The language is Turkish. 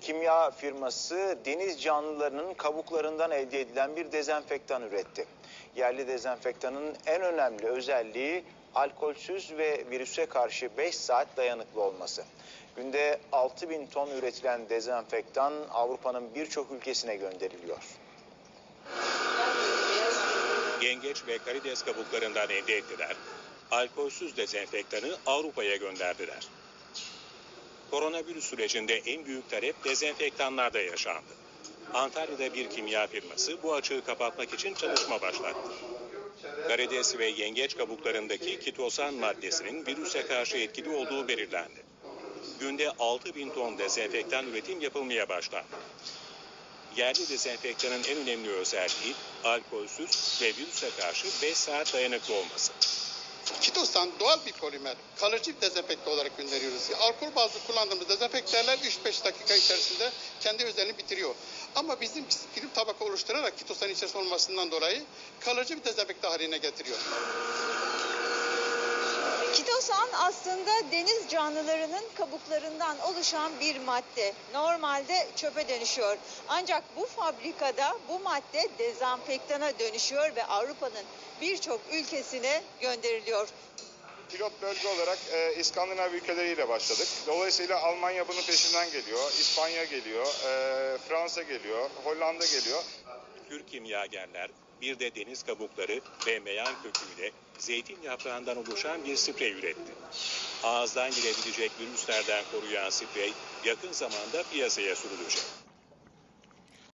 kimya firması deniz canlılarının kabuklarından elde edilen bir dezenfektan üretti. Yerli dezenfektanın en önemli özelliği alkolsüz ve virüse karşı 5 saat dayanıklı olması. Günde 6000 ton üretilen dezenfektan Avrupa'nın birçok ülkesine gönderiliyor. Yengeç ve karides kabuklarından elde ettiler. Alkolsüz dezenfektanı Avrupa'ya gönderdiler. Koronavirüs sürecinde en büyük talep dezenfektanlarda yaşandı. Antalya'da bir kimya firması bu açığı kapatmak için çalışma başlattı. Karides ve yengeç kabuklarındaki kitosan maddesinin virüse karşı etkili olduğu belirlendi. Günde 6000 ton dezenfektan üretim yapılmaya başlandı. Yerli dezenfektanın en önemli özelliği alkolsüz ve virüse karşı 5 saat dayanıklı olması. Kitosan doğal bir polimer. Kalıcı bir dezenfekte olarak gönderiyoruz. Alkol bazlı kullandığımız dezenfekterler 3-5 dakika içerisinde kendi özelliğini bitiriyor. Ama bizim film tabaka oluşturarak kitosan içerisinde olmasından dolayı kalıcı bir dezenfekte haline getiriyor. Kitosan aslında deniz canlılarının kabuklarından oluşan bir madde. Normalde çöpe dönüşüyor. Ancak bu fabrikada bu madde dezenfektana dönüşüyor ve Avrupa'nın birçok ülkesine gönderiliyor. Pilot bölge olarak e, İskandinav ülkeleriyle başladık. Dolayısıyla Almanya bunun peşinden geliyor, İspanya geliyor, e, Fransa geliyor, Hollanda geliyor. Türk kimyagerler bir de deniz kabukları ve meyan köküyle zeytin yaprağından oluşan bir sprey üretti. Ağızdan girebilecek virüslerden koruyan sprey yakın zamanda piyasaya sürülecek.